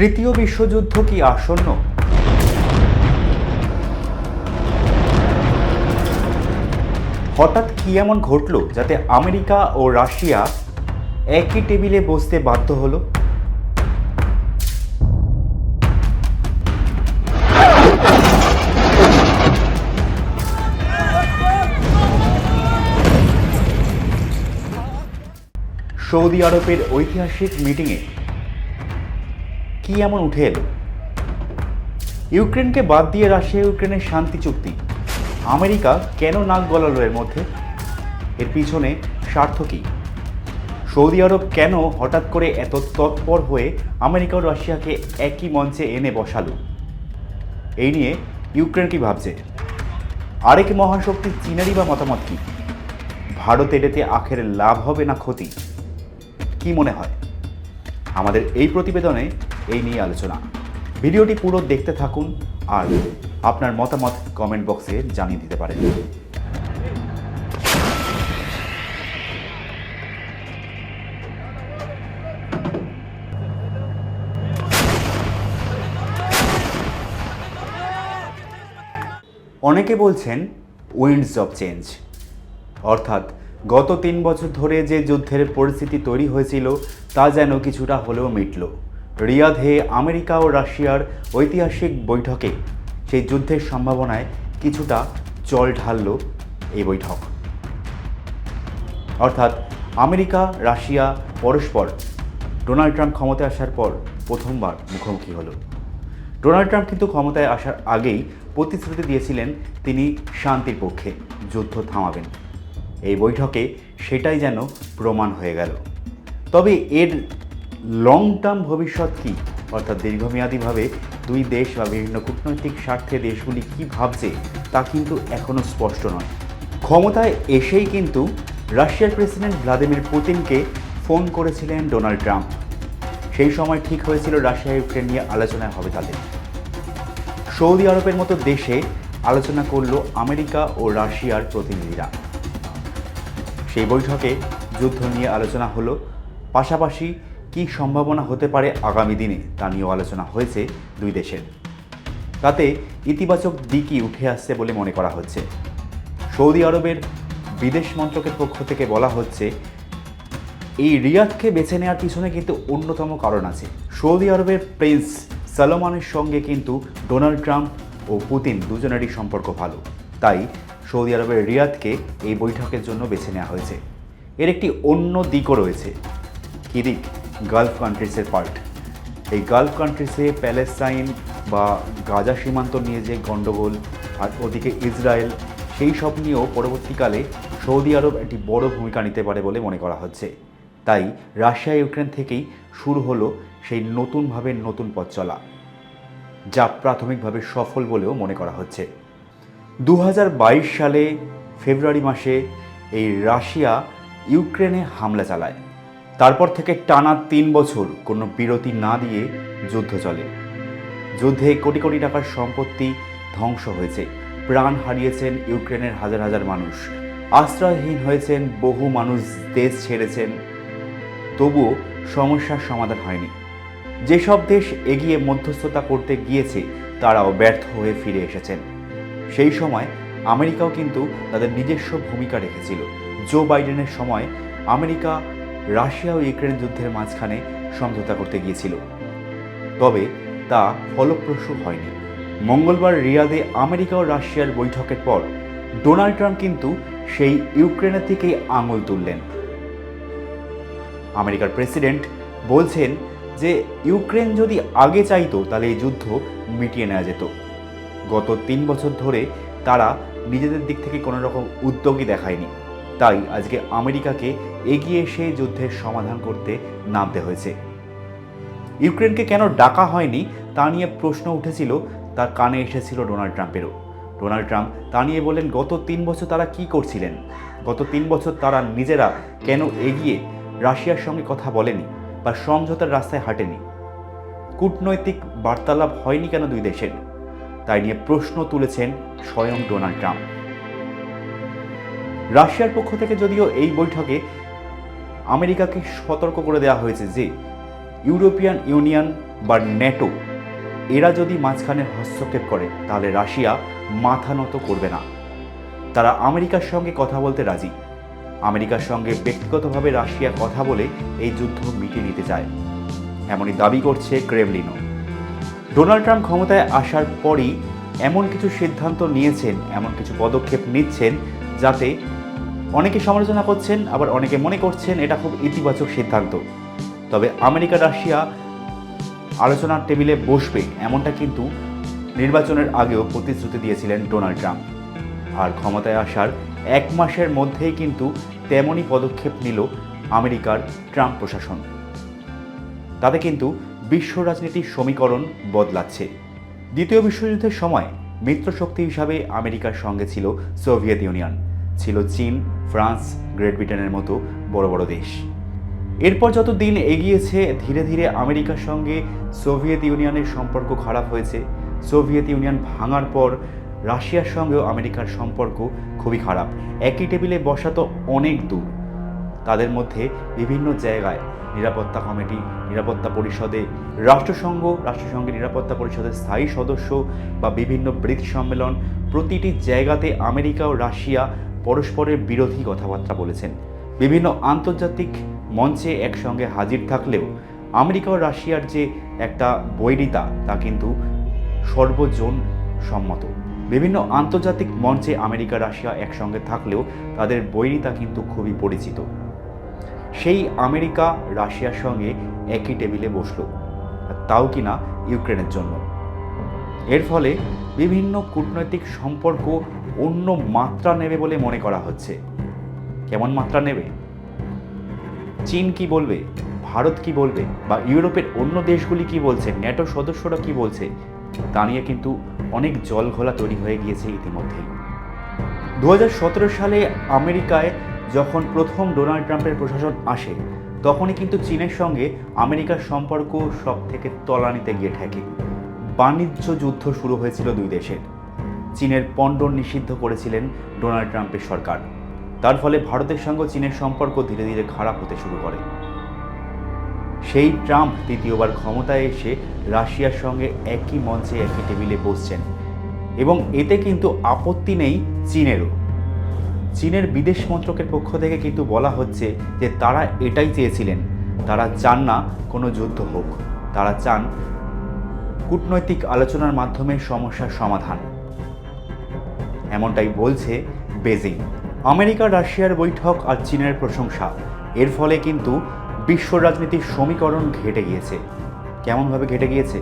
তৃতীয় বিশ্বযুদ্ধ কি আসন্ন? হঠাৎ কি এমন ঘটলো যাতে আমেরিকা ও রাশিয়া একই টেবিলে বসতে বাধ্য হলো? সৌদি আরবের ঐতিহাসিক মিটিংয়ে কি এমন উঠে এলো? ইউক্রেনকে বাদ দিয়ে রাশিয়া ইউক্রেনের শান্তি চুক্তি। আমেরিকা কেন নাক গলালো এর মধ্যে? এর পিছনে স্বার্থ কী? সৌদি আরব কেন হঠাৎ করে এত তৎপর হয়ে আমেরিকা ও রাশিয়াকে একই মঞ্চে এনে বসালো? এই নিয়ে ইউক্রেন কি ভাবছে? আরেক মহাশক্তি চীনেরই বা মতামত কি? ভারত এটাতে আখের লাভ হবে না ক্ষতি? কি মনে হয়? আমাদের এই প্রতিবেদনে এই নিয়ে আলোচনা। ভিডিওটি পুরো দেখতে থাকুন আর আপনার মতামত কমেন্ট বক্সে জানিয়ে দিতে পারেন। অনেকে বলছেন উইন্ডস অফ চেঞ্জ অর্থাৎ গত তিন বছর ধরে যে যুদ্ধের পরিস্থিতি তৈরি হয়েছিল, তা যেন কিছুটা হলেও মিটল। রিয়াধে আমেরিকা ও রাশিয়ার ঐতিহাসিক বৈঠকে সেই যুদ্ধের সম্ভাবনায় কিছুটা জল ঢালল এই বৈঠক। অর্থাৎ আমেরিকা, রাশিয়া, পরস্পর ডোনাল্ড ট্রাম্প ক্ষমতায় আসার পর প্রথমবার মুখোমুখি হলো। ডোনাল্ড ট্রাম্প কিন্তু ক্ষমতায় আসার আগেই প্রতিশ্রুতি দিয়েছিলেন তিনি শান্তির পক্ষে যুদ্ধ থামাবেন। এই বৈঠকে সেটাই যেন প্রমাণ হয়ে গেল। তবে এর লং টার্ম ভবিষ্যৎ কী? অর্থাৎ দীর্ঘমেয়াদীভাবে দুই দেশ বা বিভিন্ন কূটনৈতিক স্বার্থে দেশগুলি কী ভাবছে, তা কিন্তু এখনও স্পষ্ট নয়। ক্ষমতায় এসেই কিন্তু রাশিয়ার প্রেসিডেন্ট ভ্লাদিমির পুতিনকে ফোন করেছিলেন ডোনাল্ড ট্রাম্প। সেই সময় ঠিক হয়েছিল রাশিয়া ইউক্রেন নিয়ে আলোচনা হবে তাদের। সৌদি আরবের মতো দেশে আলোচনা করল আমেরিকা ও রাশিয়ার প্রতিনিধিরা। সেই বৈঠকে যুদ্ধ নিয়ে আলোচনা হলো। পাশাপাশি কী সম্ভাবনা হতে পারে আগামী দিনে তা নিয়েও আলোচনা হয়েছে দুই দেশের। তাতে ইতিবাচক দিকই উঠে আসছে বলে মনে করা হচ্ছে। সৌদি আরবের বিদেশ মন্ত্রকের পক্ষ থেকে বলা হচ্ছে, এই রিয়াদকে বেছে নেওয়ার পিছনে কিন্তু অন্যতম কারণ আছে। সৌদি আরবের প্রিন্স সালমানের সঙ্গে কিন্তু ডোনাল্ড ট্রাম্প ও পুতিন দুজনেরই সম্পর্ক ভালো। তাই সৌদি আরবের রিয়াদকে এই বৈঠকের জন্য বেছে নেওয়া হয়েছে। এর একটি অন্য দিকও রয়েছে। কী দিক? গালফ কান্ট্রিজের পার্ট এই গালফ কান্ট্রিজে প্যালেস্টাইন বা গাজা সীমান্ত নিয়ে যে গণ্ডগোল আর ওদিকে ইসরায়েল সেই সব নিয়েও পরবর্তীকালে সৌদি আরব একটি বড় ভূমিকা নিতে পারে বলে মনে করা হচ্ছে। তাই রাশিয়া, ইউক্রেন থেকেই শুরু হলো সেই নতুনভাবে নতুন পথ চলা, যা প্রাথমিকভাবে সফল বলেও মনে করা হচ্ছে। দু হাজার বাইশ সালে ফেব্রুয়ারি মাসে এই রাশিয়া ইউক্রেনে হামলা চালায়। তারপর থেকে টানা তিন বছর কোনো বিরতি না দিয়ে যুদ্ধ চলে। যুদ্ধে কোটি কোটি টাকার সম্পত্তি ধ্বংস হয়েছে। প্রাণ হারিয়েছেন ইউক্রেনের হাজার হাজার মানুষ। আশ্রয়হীন হয়েছেন বহু মানুষ, দেশ ছেড়েছেন। তবুও সমস্যার সমাধান হয়নি। যেসব দেশ এগিয়ে মধ্যস্থতা করতে গিয়েছে, তারাও ব্যর্থ হয়ে ফিরে এসেছেন। সেই সময় আমেরিকাও কিন্তু তাদের নিজস্ব ভূমিকা রেখেছিল। জো বাইডেনের সময় আমেরিকা রাশিয়া ও ইউক্রেন যুদ্ধের মাঝখানে সমঝোতা করতে গিয়েছিল। তবে তা ফলপ্রসূ হয়নি। মঙ্গলবার রিয়াদে আমেরিকা ও রাশিয়ার বৈঠকের পর ডোনাল্ড ট্রাম্প কিন্তু সেই ইউক্রেনের থেকেই আঙুল তুললেন। আমেরিকার প্রেসিডেন্ট বলছেন যে ইউক্রেন যদি আগে চাইতো তাহলে এই যুদ্ধ মিটিয়ে নেওয়া যেত। গত তিন বছর ধরে তারা নিজেদের দিক থেকে কোনো রকম উদ্যোগই দেখায়নি। তাই আজকে আমেরিকাকে এগিয়ে এসে যুদ্ধের সমাধান করতে নামতে হয়েছে। ইউক্রেনকে কেন ডাকা হয়নি তা নিয়ে প্রশ্ন উঠেছিল, তার কানে এসেছিল ডোনাল্ড ট্রাম্পেরও। ডোনাল্ড ট্রাম্প তা নিয়ে বলেন গত তিন বছর তারা কি করছিলেন? গত তিন বছর তারা নিজেরা কেন এগিয়ে রাশিয়ার সঙ্গে কথা বলেনি বা সমঝোতার রাস্তায় হাঁটেনি? কূটনৈতিক বার্তালাপ হয়নি কেন দুই দেশের? তাই নিয়ে প্রশ্ন তুলেছেন স্বয়ং ডোনাল্ড ট্রাম্প। রাশিয়ার পক্ষ থেকে যদিও এই বৈঠকে আমেরিকাকে সতর্ক করে দেওয়া হয়েছে যে ইউরোপিয়ান ইউনিয়ন বা ন্যাটো, এরা যদি মাঝখানে হস্তক্ষেপ করে, তাহলে রাশিয়া মাথা নত করবে না। তারা আমেরিকার সঙ্গে কথা বলতে রাজি। আমেরিকার সঙ্গে ব্যক্তিগতভাবে রাশিয়া কথা বলে এই যুদ্ধ মিটিয়ে নিতে চায়। এমনই দাবি করছে ক্রেমলিনও। ডোনাল্ড ট্রাম্প ক্ষমতায় আসার পরই এমন কিছু সিদ্ধান্ত নিয়েছেন, এমন কিছু পদক্ষেপ নিচ্ছেন, যাতে অনেকে সমালোচনা করছেন, আবার অনেকে মনে করছেন এটা খুব ইতিবাচক সিদ্ধান্ত। তবে আমেরিকা রাশিয়া আলোচনার টেবিলে বসবে, এমনটা কিন্তু নির্বাচনের আগেও প্রতিশ্রুতি দিয়েছিলেন ডোনাল্ড ট্রাম্প। আর ক্ষমতায় আসার এক মাসের মধ্যেই কিন্তু তেমনই পদক্ষেপ নিল আমেরিকার ট্রাম্প প্রশাসন। তাতে কিন্তু বিশ্ব রাজনীতির সমীকরণ বদলাচ্ছে। দ্বিতীয় বিশ্বযুদ্ধের সময় মিত্রশক্তি হিসাবে আমেরিকার সঙ্গে ছিল সোভিয়েত ইউনিয়ন। ছিল চীন, ফ্রান্স, গ্রেট ব্রিটেনের মতো বড় বড় দেশ। এরপর যত দিন এগিয়েছে, ধীরে ধীরে আমেরিকার সঙ্গে সোভিয়েত ইউনিয়নের সম্পর্ক খারাপ হয়েছে। সোভিয়েত ইউনিয়ন ভাঙার পর রাশিয়ার সঙ্গেও আমেরিকার সম্পর্ক খুবই খারাপ। একই টেবিলে বসা তো অনেক দূর। তাদের মধ্যে বিভিন্ন জায়গায় নিরাপত্তা কমিটি, নিরাপত্তা পরিষদে রাষ্ট্রসংঘ, রাষ্ট্রসংঘের নিরাপত্তা পরিষদের স্থায়ী সদস্য বা বিভিন্ন ব্রিক্স সম্মেলন, প্রতিটি জায়গাতে আমেরিকা ও রাশিয়া পরস্পরের বিরোধী কথাবার্তা বলেছেন। বিভিন্ন আন্তর্জাতিক মঞ্চে একসঙ্গে হাজির থাকলেও আমেরিকা ও রাশিয়ার যে একটা বৈরিতা, তা কিন্তু সর্বজন সম্মত। বিভিন্ন আন্তর্জাতিক মঞ্চে আমেরিকা, রাশিয়া একসঙ্গে থাকলেও তাদের বৈরিতা কিন্তু খুবই পরিচিত। সেই আমেরিকা, রাশিয়ার সঙ্গে একই টেবিলে বসল তাও কিনা ইউক্রেনের জন্য। এর ফলে বিভিন্ন কূটনৈতিক সম্পর্ক অন্য মাত্রা নেবে বলে মনে করা হচ্ছে। কেমন মাত্রা নেবে? চীন কি বলবে? ভারত কি বলবে? বা ইউরোপের অন্য দেশগুলি কি বলছে? ন্যাটো সদস্যরা কি বলছে? তা নিয়ে কিন্তু অনেক জল ঘোলা তৈরি হয়ে গিয়েছে ইতিমধ্যেই। দু সালে আমেরিকায় যখন প্রথম ডোনাল্ড ট্রাম্পের প্রশাসন আসে, তখনই কিন্তু চীনের সঙ্গে আমেরিকার সম্পর্ক সব থেকে তলানিতে গিয়ে ঠেকে। বাণিজ্য যুদ্ধ শুরু হয়েছিল দুই দেশের। চীনের পণ্ড নিষিদ্ধ করেছিলেন ডোনাল্ড ট্রাম্পের সরকার। তার ফলে ভারতের সঙ্গে চীনের সম্পর্ক ধীরে ধীরে খারাপ হতে শুরু করে। সেই ট্রাম্প দ্বিতীয়বার ক্ষমতায় এসে রাশিয়ার সঙ্গে একই মঞ্চে একই টেবিলে বসছেন এবং এতে কিন্তু আপত্তি নেই চীনেরও। চীনের বিদেশ মন্ত্রকের পক্ষ থেকে কিন্তু বলা হচ্ছে যে তারা এটাই চেয়েছিলেন, তারা চান না কোনো যুদ্ধ হোক, তারা চান কূটনৈতিক আলোচনার মাধ্যমে সমস্যার সমাধান। এমনটাই বলছে বেজিং। আমেরিকা, রাশিয়ার বৈঠক আর চীনের প্রশংসা। এর ফলে কিন্তু বিশ্ব রাজনীতির সমীকরণ ঘেটে গিয়েছে। কেমনভাবে ঘেটে গিয়েছে?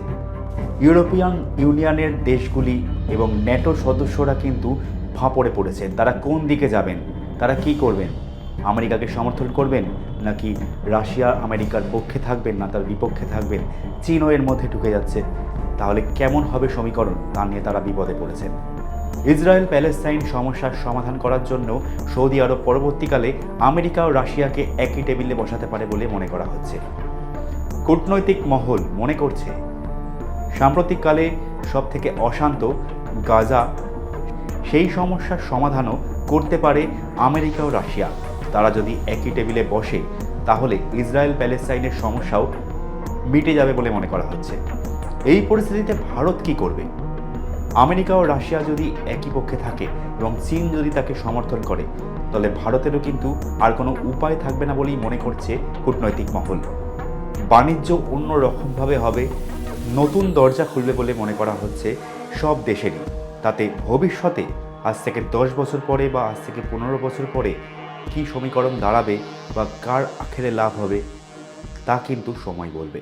ইউরোপিয়ান ইউনিয়নের দেশগুলি এবং ন্যাটো সদস্যরা কিন্তু ফাঁপড়ে পড়েছেন। তারা কোন দিকে যাবেন? তারা কি করবেন? আমেরিকাকে সমর্থন করবেন? নাকি রাশিয়া আমেরিকার পক্ষে থাকবেন না, তার বিপক্ষে থাকবেন? চীনও এর মধ্যে ঢুকে যাচ্ছে। তাহলে কেমন হবে সমীকরণ? তা নিয়ে তারা বিপদে পড়েছেন। ইসরায়েল প্যালেস্তাইন সমস্যার সমাধান করার জন্য সৌদি আরব পরবর্তীকালে আমেরিকা ও রাশিয়াকে একই টেবিলে বসাতে পারে বলে মনে করা হচ্ছে। কূটনৈতিক মহল মনে করছে, সাম্প্রতিককালে সব থেকে অশান্ত গাজা, সেই সমস্যার সমাধানও করতে পারে আমেরিকা ও রাশিয়া। তারা যদি একই টেবিলে বসে, তাহলে ইসরায়েল প্যালেস্তাইনের সমস্যাও মিটে যাবে বলে মনে করা হচ্ছে। এই পরিস্থিতিতে ভারত কি করবে? আমেরিকা ও রাশিয়া যদি একই পক্ষে থাকে এবং চীন যদি তাকে সমর্থন করে, তাহলে ভারতেরও কিন্তু আর কোনো উপায় থাকবে না বলেই মনে করছে কূটনৈতিক মহল। বাণিজ্য অন্য রকমভাবে হবে, নতুন দরজা খুলবে বলে মনে করা হচ্ছে সব দেশেরই। তাতে ভবিষ্যতে আজ থেকে দশ বছর পরে বা আজ থেকে পনেরো বছর পরে কী সমীকরণ দাঁড়াবে বা কার আখেরে লাভ হবে, তা কিন্তু সময় বলবে।